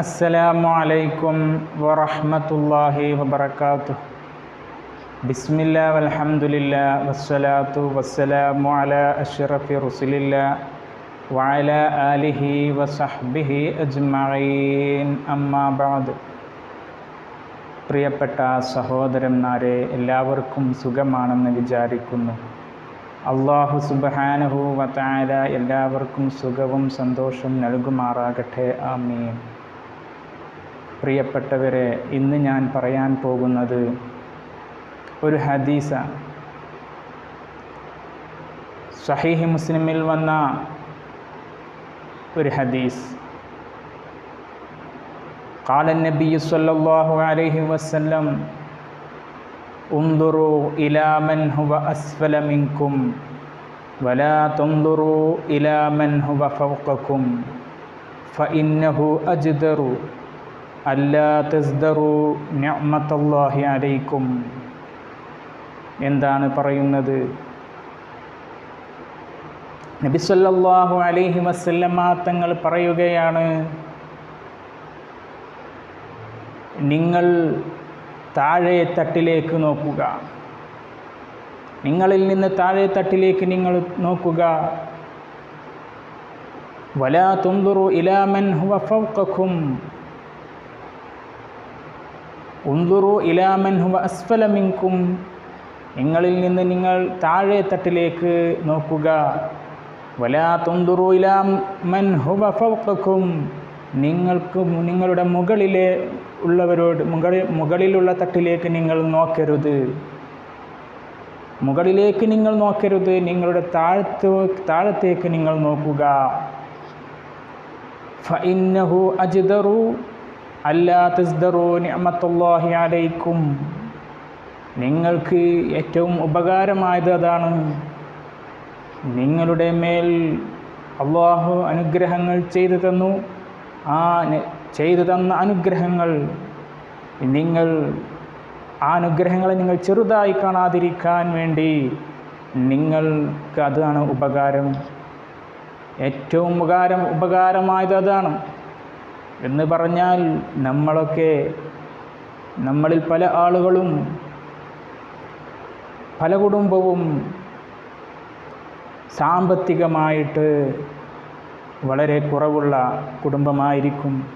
അസ്സലാമു അലൈക്കും വറഹ്മത്തുള്ളാഹി വബർക്കാത്തു ബിസ്മില്ലാഹി വൽഹംദുലില്ലാഹി വസ്സലാത്തു വസ്സലാമു അലാ അഷ്റഫി റുസുലില്ല വഅലാ ആലിഹി വസഹ്ബിഹി അജ്മഈൻ. അമ്മാ ബഅദ്. പ്രിയപ്പെട്ട സഹോദരന്മാരെ എല്ലാവർക്കും സുഖമാണെന്ന് വിചാരിക്കുന്നു. അല്ലാഹു സുബ്ഹാനഹു വതആല എല്ലാവർക്കും സുഖവും സന്തോഷവും നൽകുമാറാകട്ടെ. ആമീൻ. പ്രിയപ്പെട്ടവരെ ഇന്ന് ഞാൻ പറയാൻ പോകുന്നത് ഒരു ഹദീസ സഹീഹ് മുസ്ലിമിൽ വന്ന ഒരു ഹദീസ് قال النبي صلى الله عليه وسلم انظروا إلى من هو أسفل منكم ولا تنظروا إلى من هو فوقكم فإنه أجدر അല്ലാ തസ്ദറു അലൈക്കും. എന്താണ് പറയുന്നത്? നബി സല്ലല്ലാഹു അലൈഹി വസല്ലമ തങ്ങൾ പറയുകയാണ് നിങ്ങൾ താഴെ തട്ടിലേക്ക് നോക്കുക. നിങ്ങളിൽ നിന്ന് താഴെ തട്ടിലേക്ക് നിങ്ങൾ നോക്കുക. വലാ തുന്തുറു ഇലാമൻ ഹുവ ഫൗക്കക്കും ഉന്തുറു ഇലാമൻ ഹുവ അസ്ഫലമിങ്കും നിങ്ങളിൽ നിന്ന് നിങ്ങൾ താഴെ തട്ടിലേക്ക് നോക്കുക. വലാ തുന്തുറു ഇലാമൻ ഹുവ ഫൗഖക്കും. നിങ്ങൾക്ക് നിങ്ങളുടെ മുകളിലെ ഉള്ളവരോട് മുകളിൽ മുകളിലുള്ള തട്ടിലേക്ക് നിങ്ങൾ നോക്കരുത്. മുകളിലേക്ക് നിങ്ങൾ നോക്കരുത് നിങ്ങളുടെ താഴത്ത് താഴത്തേക്ക് നിങ്ങൾ നോക്കുക. ഫഇന്നഹു അജ്ദറു അല്ലാ അലൈക്കും. നിങ്ങൾക്ക് ഏറ്റവും ഉപകാരമായത് അതാണ്. നിങ്ങളുടെ മേൽ അള്ളാഹു അനുഗ്രഹങ്ങൾ ചെയ്തു തന്നു. ആ ചെയ്തു തന്ന അനുഗ്രഹങ്ങൾ നിങ്ങൾ ആ അനുഗ്രഹങ്ങളെ നിങ്ങൾ ചെറുതായി കാണാതിരിക്കാൻ വേണ്ടി നിങ്ങൾക്ക് അതാണ് ഉപകാരം. ഏറ്റവും ഉപകാരം ഉപകാരമായത് അതാണ്. എന്ന് പറഞ്ഞാൽ നമ്മളൊക്കെ നമ്മളിൽ പല ആളുകളും പല കുടുംബവും സാമ്പത്തികമായിട്ട് വളരെ കുറവുള്ള കുടുംബമായിരിക്കും.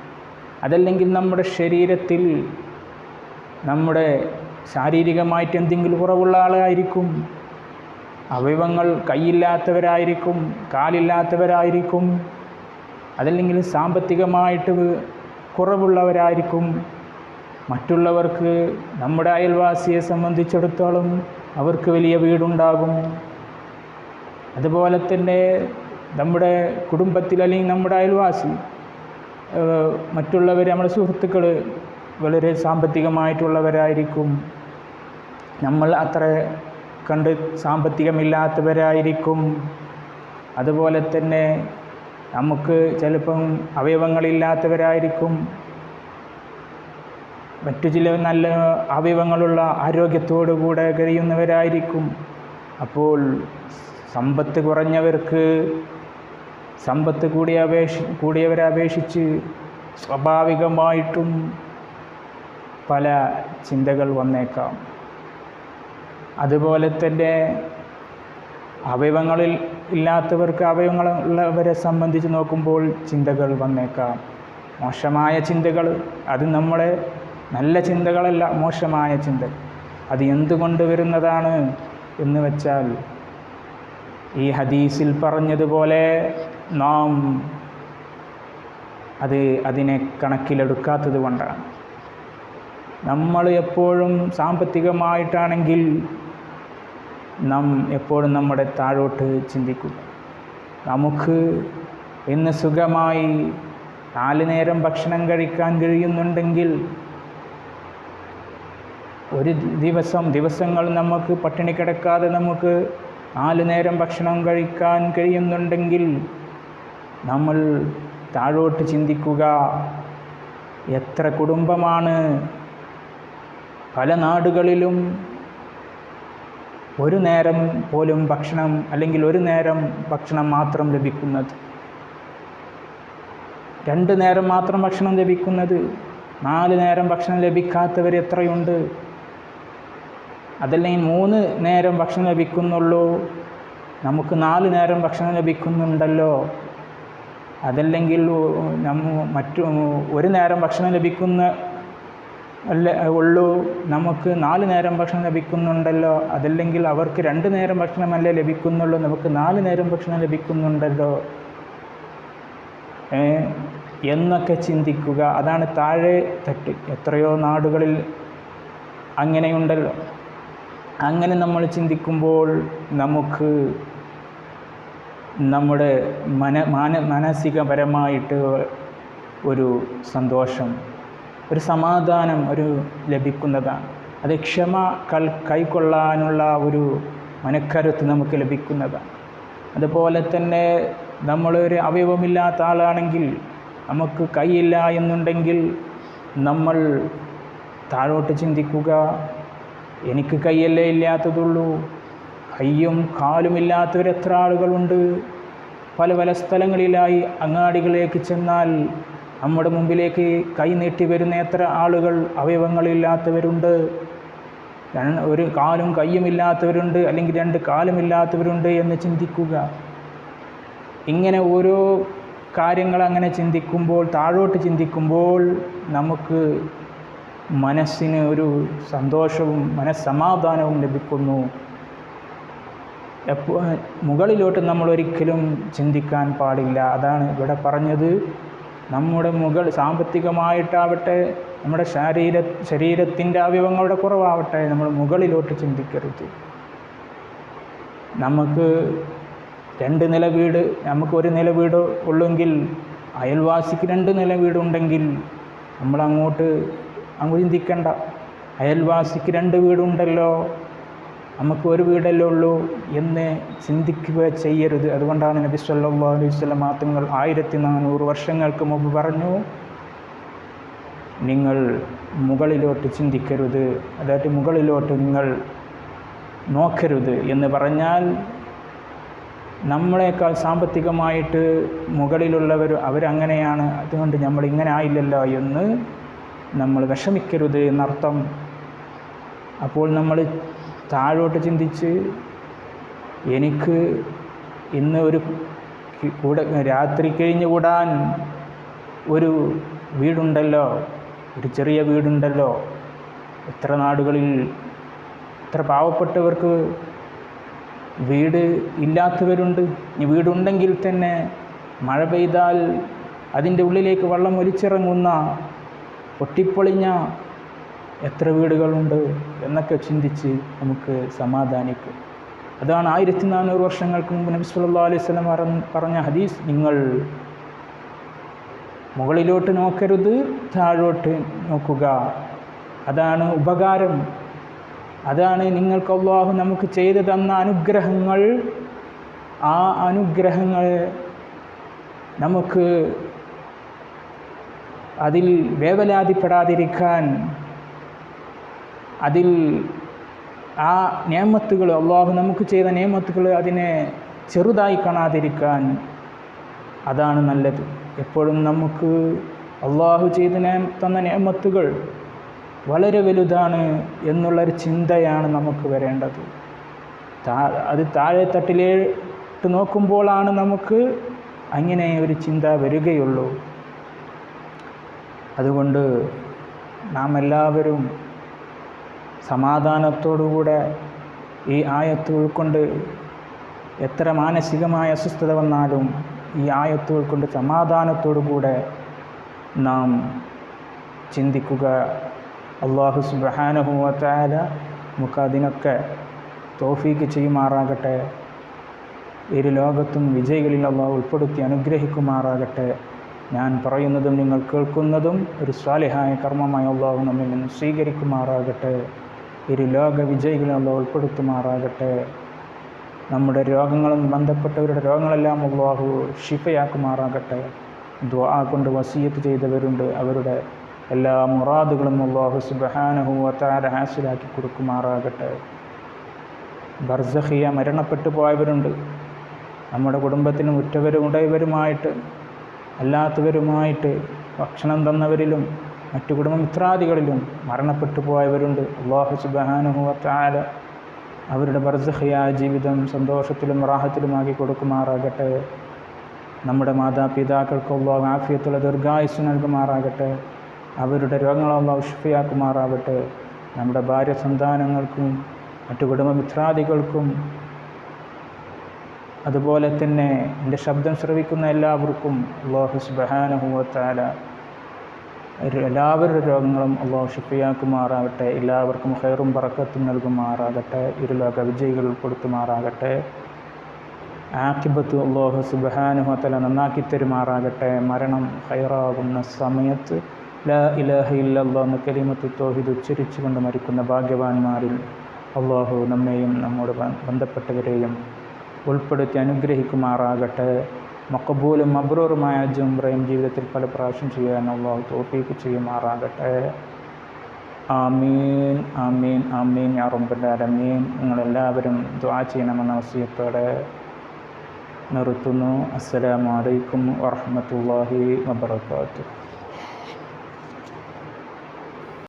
അതല്ലെങ്കിൽ നമ്മുടെ ശരീരത്തിൽ നമ്മുടെ ശാരീരികമായിട്ട് എന്തെങ്കിലും കുറവുള്ള ആളായിരിക്കും. അവയവങ്ങൾ കൈയില്ലാത്തവരായിരിക്കും കാലില്ലാത്തവരായിരിക്കും. അതല്ലെങ്കിൽ സാമ്പത്തികമായിട്ട് കുറവുള്ളവരായിരിക്കും. മറ്റുള്ളവർക്ക് നമ്മുടെ അയൽവാസിയെ സംബന്ധിച്ചിടത്തോളം അവർക്ക് വലിയ വീടുണ്ടാകും. അതുപോലെ തന്നെ നമ്മുടെ കുടുംബത്തിൽ അല്ലെങ്കിൽ നമ്മുടെ അയൽവാസി മറ്റുള്ളവർ നമ്മുടെ സുഹൃത്തുക്കൾ വളരെ സാമ്പത്തികമായിട്ടുള്ളവരായിരിക്കും. നമ്മൾ അത്ര കണ്ട് സാമ്പത്തികമില്ലാത്തവരായിരിക്കും. അതുപോലെ തന്നെ നമുക്ക് ചിലപ്പം അവയവങ്ങളില്ലാത്തവരായിരിക്കും. മറ്റു ചില നല്ല അവയവങ്ങളുള്ള ആരോഗ്യത്തോടു കൂടെ കഴിയുന്നവരായിരിക്കും. അപ്പോൾ സമ്പത്ത് കുറഞ്ഞവർക്ക് സമ്പത്ത് കൂടിയ അപേക്ഷ കൂടിയവരെ അപേക്ഷിച്ച് സ്വാഭാവികമായിട്ടും പല ചിന്തകൾ വന്നേക്കാം. അതുപോലെ തന്നെ അവയവങ്ങളിൽ ഇല്ലാത്തവർക്ക് അവയവങ്ങളുള്ളവരെ സംബന്ധിച്ച് നോക്കുമ്പോൾ ചിന്തകൾ വന്നേക്കാം. മോശമായ ചിന്തകൾ അത് നമ്മളെ നല്ല ചിന്തകളല്ല മോശമായ ചിന്ത അത് എന്തുകൊണ്ട് വരുന്നതാണ് എന്ന് വെച്ചാൽ ഈ ഹദീസിൽ പറഞ്ഞതുപോലെ നാം അത് അതിനെ കണക്കിലെടുക്കാത്തത് കൊണ്ടാണ്. നമ്മൾ എപ്പോഴും സാമ്പത്തികമായിട്ടാണെങ്കിൽ നാം എപ്പോഴും നമ്മുടെ താഴോട്ട് ചിന്തിക്കുക. നമുക്ക് ഇന്ന് സുഖമായി നാല് നേരം ഭക്ഷണം കഴിക്കാൻ കഴിയുന്നുണ്ടെങ്കിൽ ഒരു ദിവസം ദിവസങ്ങൾ നമുക്ക് പട്ടിണി കിടക്കാതെ നമുക്ക് നാല് നേരം ഭക്ഷണം കഴിക്കാൻ കഴിയുന്നുണ്ടെങ്കിൽ നമ്മൾ താഴോട്ട് ചിന്തിക്കുക. എത്ര കുടുംബമാണ് പല നാടുകളിലും ഒരു നേരം പോലും ഭക്ഷണം അല്ലെങ്കിൽ ഒരു നേരം ഭക്ഷണം മാത്രം ലഭിക്കുന്നത്? രണ്ട് നേരം മാത്രം ഭക്ഷണം ലഭിക്കുന്നത്? നാല് നേരം ഭക്ഷണം ലഭിക്കാത്തവർ എത്രയുണ്ട്? അതല്ലെങ്കിൽ മൂന്ന് നേരം ഭക്ഷണം ലഭിക്കുന്നുള്ളൂ. നമുക്ക് നാല് നേരം ഭക്ഷണം ലഭിക്കുന്നുണ്ടല്ലോ. അതല്ലെങ്കിൽ മറ്റു ഒരു നേരം ഭക്ഷണം ലഭിക്കുന്ന അല്ല ഉള്ളൂ. നമുക്ക് നാല് നേരം ഭക്ഷണം ലഭിക്കുന്നുണ്ടല്ലോ. അതല്ലെങ്കിൽ അവർക്ക് രണ്ട് നേരം ഭക്ഷണമല്ലേ ലഭിക്കുന്നുള്ളൂ. നമുക്ക് നാല് നേരം ഭക്ഷണം ലഭിക്കുന്നുണ്ടല്ലോ. എന്നൊക്കെ ചിന്തിക്കുക. അതാണ് താഴെ തട്ട് എത്രയോ നാടുകളിൽ അങ്ങനെയുണ്ടല്ലോ. അങ്ങനെ നമ്മൾ ചിന്തിക്കുമ്പോൾ നമുക്ക് നമ്മുടെ മന മാന മാനസികപരമായിട്ട് ഒരു സന്തോഷം ഒരു സമാധാനം ഒരു ലഭിക്കുന്നതാണ്. അത് ക്ഷമ കൽ കൈക്കൊള്ളാനുള്ള ഒരു മനക്കരുത്ത് നമുക്ക് ലഭിക്കുന്നതാണ്. അതുപോലെ തന്നെ നമ്മളൊരു അവയവമില്ലാത്ത ആളാണെങ്കിൽ നമുക്ക് കൈയില്ല എന്നുണ്ടെങ്കിൽ നമ്മൾ താഴോട്ട് ചിന്തിക്കുക. എനിക്ക് കൈയല്ലേ ഇല്ലാത്തതുള്ളൂ. കയ്യും കാലും ഇല്ലാത്തവരെത്ര ആളുകളുണ്ട്. പല പല സ്ഥലങ്ങളിലായി അങ്ങാടികളിലേക്ക് ചെന്നാൽ നമ്മുടെ മുമ്പിലേക്ക് കൈനീട്ടി വരുന്ന എത്ര ആളുകൾ അവയവങ്ങളില്ലാത്തവരുണ്ട്. ഒരു കാലും കയ്യും ഇല്ലാത്തവരുണ്ട് അല്ലെങ്കിൽ രണ്ട് കാലും ഇല്ലാത്തവരുണ്ട് എന്ന് ചിന്തിക്കുക. ഇങ്ങനെ ഓരോ കാര്യങ്ങൾ അങ്ങനെ ചിന്തിക്കുമ്പോൾ താഴോട്ട് ചിന്തിക്കുമ്പോൾ നമുക്ക് മനസ്സിന് ഒരു സന്തോഷവും മനസ്സമാധാനവും ലഭിക്കുന്നു. എപ്പോൾ മുകളിലോട്ട് നമ്മൾ ഒരിക്കലും ചിന്തിക്കാൻ പാടില്ല. അതാണ് ഇവിടെ പറഞ്ഞത്. നമ്മുടെ മുകൾ സാമ്പത്തികമായിട്ടാവട്ടെ നമ്മുടെ ശരീര ശരീരത്തിന്റെ അവയവങ്ങളുടെ കുറവാവട്ടെ നമ്മൾ മുകളിലോട്ട് ചിന്തിക്കരുത്. നമുക്ക് രണ്ട് നില വീട് നമുക്ക് ഒരു നില വീട് ഉള്ളെങ്കിൽ അയൽവാസിക്ക് രണ്ട് നില വീടുണ്ടെങ്കിൽ നമ്മളങ്ങോട്ട് അങ്ങ് ചിന്തിക്കണ്ട. അയൽവാസിക്ക് രണ്ട് വീടുണ്ടല്ലോ നമുക്ക് ഒരു വീടല്ലേ ഉള്ളൂ എന്ന് ചിന്തിക്കുക ചെയ്യരുത്. അതുകൊണ്ടാണ് നബി സല്ലല്ലാഹു അലൈഹി വസല്ലം മാത്രങ്ങൾ ആയിരത്തി നാനൂറ് വർഷങ്ങൾക്ക് മുമ്പ് പറഞ്ഞു നിങ്ങൾ മുകളിലോട്ട് ചിന്തിക്കരുത്. അതായത് മുകളിലോട്ട് നിങ്ങൾ നോക്കരുത്. എന്ന് പറഞ്ഞാൽ നമ്മളെക്കാൾ സാമ്പത്തികമായിട്ട് മുകളിലുള്ളവർ അവരങ്ങനെയാണ്. അതുകൊണ്ട് നമ്മൾ ഇങ്ങനെ ആയില്ലല്ലോ എന്ന് നമ്മൾ വിഷമിക്കരുത് എന്നർത്ഥം. അപ്പോൾ നമ്മൾ താഴോട്ട് ചിന്തിച്ച് എനിക്ക് ഇന്ന് ഒരു കൂടെ രാത്രി കഴിഞ്ഞ് കൂടാൻ ഒരു വീടുണ്ടല്ലോ ഒരു ചെറിയ വീടുണ്ടല്ലോ. എത്ര നാടുകളിൽ എത്ര പാവപ്പെട്ടവർക്ക് വീട് ഇല്ലാത്തവരുണ്ട്. ഇനി വീടുണ്ടെങ്കിൽ തന്നെ മഴ പെയ്താൽ അതിന്റെ ഉള്ളിലേക്ക് വെള്ളം ഒലിച്ചിറങ്ങുന്ന പൊട്ടിപ്പൊളിഞ്ഞ എത്ര വീടുകളുണ്ട് എന്നൊക്കെ ചിന്തിച്ച് നമുക്ക് സമാധാനിക്കും. അതാണ് ആയിരത്തി നാനൂറ് വർഷങ്ങൾക്ക് മുമ്പ് നബി സല്ലല്ലാഹു അലൈഹി പറഞ്ഞ- പറഞ്ഞ ഹദീസ്. നിങ്ങൾ മുകളിലോട്ട് നോക്കരുത് താഴോട്ട് നോക്കുക. അതാണ് ഉപകാരം. അതാണ് നിങ്ങൾക്ക് അള്ളാഹു നമുക്ക് ചെയ്തു തന്ന അനുഗ്രഹങ്ങൾ. ആ അനുഗ്രഹങ്ങൾ നമുക്ക് അതിൽ വേവലാതിപ്പെടാതിരിക്കാൻ അതിൽ ആ നിയമത്തുകൾ അള്ളാഹു നമുക്ക് ചെയ്ത നിയമത്തുകൾ അതിനെ ചെറുതായി കാണാതിരിക്കാൻ അതാണ് നല്ലത്. എപ്പോഴും നമുക്ക് അള്ളാഹു ചെയ്ത തന്ന നിയമത്തുകൾ വളരെ വലുതാണ് എന്നുള്ളൊരു ചിന്തയാണ് നമുക്ക് വരേണ്ടത്. താ അത് താഴെ തട്ടിലേട്ട് നോക്കുമ്പോഴാണ് നമുക്ക് അങ്ങനെ ഒരു ചിന്ത വരികയുള്ളൂ. അതുകൊണ്ട് നാം എല്ലാവരും സമാധാനത്തോടുകൂടെ ഈ ആയത്ത് ഉൾക്കൊണ്ട് എത്ര മാനസികമായ അസ്വസ്ഥത വന്നാലും ഈ ആയത്ത് ഉൾക്കൊണ്ട് സമാധാനത്തോടുകൂടെ നാം ചിന്തിക്കുക. അള്ളാഹു സുബഹാനഹുവത്തായ നമുക്ക് അതിനൊക്കെ തോഫീക്ക് ചെയ്യുമാറാകട്ടെ. ഇരു ലോകത്തും വിജയികളിൽ അള്ളാഹു ഉൾപ്പെടുത്തി അനുഗ്രഹിക്കുമാറാകട്ടെ. ഞാൻ പറയുന്നതും നിങ്ങൾ കേൾക്കുന്നതും ഒരു സ്വാലിഹായ കർമ്മമായ അള്ളാഹു നമ്മിൽ നിന്ന് സ്വീകരിക്കുമാറാകട്ടെ. ഇരു ലോക വിജയികളെ അല്ല ഉൾപ്പെടുത്തുമാറാകട്ടെ. നമ്മുടെ രോഗങ്ങളും ബന്ധപ്പെട്ടവരുടെ രോഗങ്ങളെല്ലാം അള്ളാഹു ഷിഫയാക്കുമാറാകട്ടെ ദ്വാ കൊണ്ട് വസീയത്ത് ചെയ്തവരുണ്ട്. അവരുടെ എല്ലാ മുറാദുകളും അള്ളാഹു സുബഹാനഹു അത്താര ഹാസിലാക്കി കൊടുക്കുമാറാകട്ടെ. ബർസഹിയ മരണപ്പെട്ടു പോയവരുണ്ട്. നമ്മുടെ കുടുംബത്തിനും ഉറ്റവരും ഉടയവരുമായിട്ട് അല്ലാത്തവരുമായിട്ട് ഭക്ഷണം തന്നവരിലും മറ്റു കുടുംബമിത്രാദികളിലും മരണപ്പെട്ടു പോയവരുണ്ട്. അള്ളാഹു സുബാനുഹുവത്താല അവരുടെ ബർസഹയായ ജീവിതം സന്തോഷത്തിലും റാഹത്തിലുമാക്കി കൊടുക്കുമാറാകട്ടെ. നമ്മുടെ മാതാപിതാക്കൾക്ക് അള്ളാഹു ആഫിയത്തുള്ള ദീർഘായുസ് നൽകുമാറാകട്ടെ. അവരുടെ രോഗങ്ങൾ അള്ളാഹു നമ്മുടെ ഭാര്യ സന്താനങ്ങൾക്കും മറ്റു കുടുംബമിത്രാദികൾക്കും അതുപോലെ തന്നെ എന്റെ ശബ്ദം ശ്രവിക്കുന്ന എല്ലാവർക്കും അള്ളാഹു സുബഹാനുഹുവത്താല എല്ലാവരുടെ രോഗങ്ങളും അള്ളാഹു ഷിഫിയാക്കുമാറാകട്ടെ എല്ലാവർക്കും ഹെയറും പറക്കത്തും നൽകുമാറാകട്ടെ ഇരുലോക വിജയികൾ ഉൾപ്പെടുത്തുമാറാകട്ടെ. ആക്കിബത്ത് അള്ളാഹു സുബഹാനുഹത്തല നന്നാക്കി തരുമാറാകട്ടെ. മരണം ഹൈറാകുന്ന സമയത്ത് ലാ ഇലാഹ ഇല്ലല്ലാ എന്ന കലിമത്ത് തോഹിദ് ഉച്ചരിച്ചുകൊണ്ട് മരിക്കുന്ന ഭാഗ്യവാന്മാരിൽ അള്ളാഹു നമ്മെയും നമ്മോട് ബന്ധപ്പെട്ടവരെയും ഉൾപ്പെടുത്തി അനുഗ്രഹിക്കുമാറാകട്ടെ. മക്കബൂലും മബ്രൂറുമായ ജുംറയും ജീവിതത്തിൽ പല പ്രാവശ്യം ചെയ്യാൻ അള്ളാഹു തോഫീക്ക് ചെയ്യുമാറാകട്ടെ. ആമീൻ ആമീൻ ആമീൻ യാ റബ്ബുല്ലാലമീൻ നിങ്ങളെല്ലാവരും ദ്വാ ചെയ്യണമെന്ന വസീയത്തോടെ നിർത്തുന്നു. അസ്സലാമലൈക്കും അലൈക്കും വറഹ്മത്തുള്ളാഹി വബറകാതുഹു.